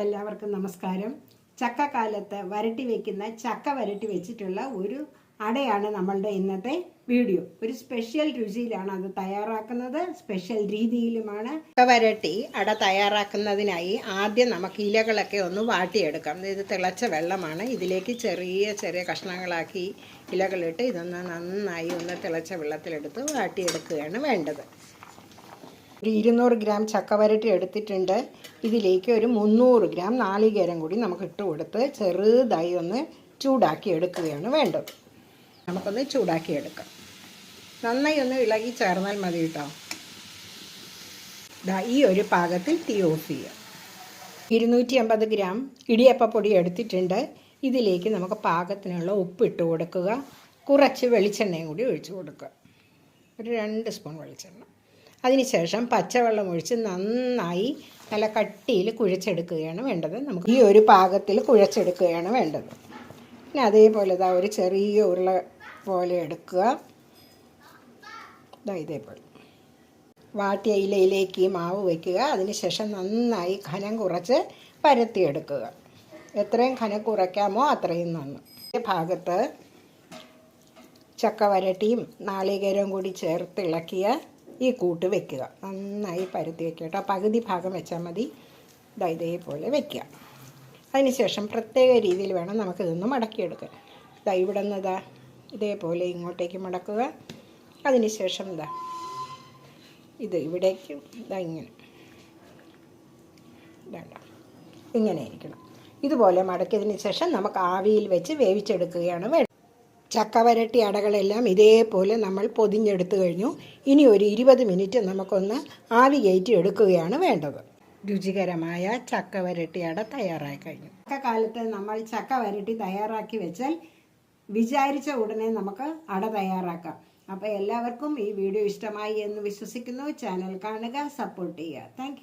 എല്ലാവർക്കും നമസ്കാരം. ചക്കക്കാലത്ത് വരട്ടി വെക്കുന്ന ചക്ക വരട്ടി വെച്ചിട്ടുള്ള ഒരു അടയാണ് നമ്മളുടെ ഇന്നത്തെ വീഡിയോ. ഒരു സ്പെഷ്യൽ രുചിയിലാണ് അത് തയ്യാറാക്കുന്നത്. സ്പെഷ്യൽ രീതിയിലുമാണ് ചക്ക വരട്ടി അട തയ്യാറാക്കുന്നതിനായി ആദ്യം നമുക്ക് ഇലകളൊക്കെ ഒന്ന് വാട്ടിയെടുക്കാം. ഇത് തിളച്ച വെള്ളമാണ്. ഇതിലേക്ക് ചെറിയ ചെറിയ കഷ്ണങ്ങളാക്കി ഇലകളിട്ട് ഇതൊന്ന് നന്നായി ഒന്ന് തിളച്ച വെള്ളത്തിലെടുത്ത് വാട്ടിയെടുക്കുകയാണ് വേണ്ടത്. ഒരു ഇരുന്നൂറ് ഗ്രാം ചക്കവരട്ടി എടുത്തിട്ടുണ്ട്. ഇതിലേക്ക് ഒരു മുന്നൂറ് ഗ്രാം നാളികേരം കൂടി നമുക്ക് ഇട്ട് കൊടുത്ത് ചെറുതായി ഒന്ന് ചൂടാക്കി എടുക്കുകയാണ് വേണ്ടത്. നമുക്കൊന്ന് ചൂടാക്കി എടുക്കാം. നന്നായി ഒന്ന് ഇളകി ചേർന്നാൽ മതി കേട്ടോ. ഈ ഒരു പാകത്തിൽ തീ ഓഫ് ചെയ്യുക ഇരുന്നൂറ്റി അമ്പത് ഗ്രാം ഇടിയപ്പപ്പൊടി എടുത്തിട്ടുണ്ട്. ഇതിലേക്ക് നമുക്ക് പാകത്തിനുള്ള ഉപ്പ് ഇട്ട് കൊടുക്കുക. കുറച്ച് വെളിച്ചെണ്ണയും കൂടി ഒഴിച്ചു കൊടുക്കുക. ഒരു രണ്ട് സ്പൂൺ വെളിച്ചെണ്ണ. അതിനുശേഷം പച്ചവെള്ളം ഒഴിച്ച് നന്നായി നല്ല കട്ടിയിൽ കുഴച്ചെടുക്കുകയാണ് വേണ്ടത്. നമുക്ക് ഈ ഒരു പാകത്തിൽ കുഴച്ചെടുക്കുകയാണ് വേണ്ടത്. പിന്നെ അതേപോലെ ഇതാ ഒരു ചെറിയ ഉരുള പോലെ എടുക്കുക. ഇതാ ഇതേപോലെ. വാട്ടിയ ഇലയിലേക്ക് മാവ് വയ്ക്കുക. അതിനുശേഷം നന്നായി ഖനം കുറച്ച് പരത്തിയെടുക്കുക. എത്രയും ഖനം കുറയ്ക്കാമോ അത്രയും നന്ന്. ഭാഗത്ത് ചക്ക വരട്ടിയും നാളികേരവും കൂടി ചേർത്ത് ഇളക്കിയ ഈ കൂട്ട് വെക്കുക. നന്നായി പരത്തി വെക്കുക കേട്ടോ. പകുതി ഭാഗം വെച്ചാൽ മതി. ഇതേപോലെ വെക്കുക. അതിനുശേഷം പ്രത്യേക രീതിയിൽ വേണം നമുക്കിതൊന്ന് മടക്കിയെടുക്കാൻ. ഇതാ ഇവിടെ നിന്ന് ഇതാ ഇതേപോലെ ഇങ്ങോട്ടേക്ക് മടക്കുക. അതിനുശേഷം ഇതാ ഇത് ഇവിടേക്ക് ഇതാ ഇങ്ങനെ. വേണ്ട ഇങ്ങനെ ഇരിക്കണം. ഇതുപോലെ മടക്കിയതിന് ശേഷം നമുക്ക് ആവിയിൽ വെച്ച് വേവിച്ചെടുക്കുകയാണ് വേണ്ടത്. ചക്കവരട്ടി അടകളെല്ലാം ഇതേപോലെ നമ്മൾ പൊതിഞ്ഞെടുത്തു കഴിഞ്ഞു. ഇനി ഒരു ഇരുപത് മിനിറ്റ് നമുക്കൊന്ന് ആവി കയറ്റി എടുക്കുകയാണ് വേണ്ടത്. രുചികരമായ ചക്ക വരട്ടി അട തയ്യാറായി കഴിഞ്ഞു. ചക്കക്കാലത്ത് നമ്മൾ ചക്ക വരട്ടി തയ്യാറാക്കി വെച്ചാൽ വിചാരിച്ച ഉടനെ നമുക്ക് അട തയ്യാറാക്കാം. അപ്പോൾ എല്ലാവർക്കും ഈ വീഡിയോ ഇഷ്ടമായി എന്ന് വിശ്വസിക്കുന്നു. ചാനൽ കാണുക സപ്പോർട്ട് ചെയ്യുക. താങ്ക്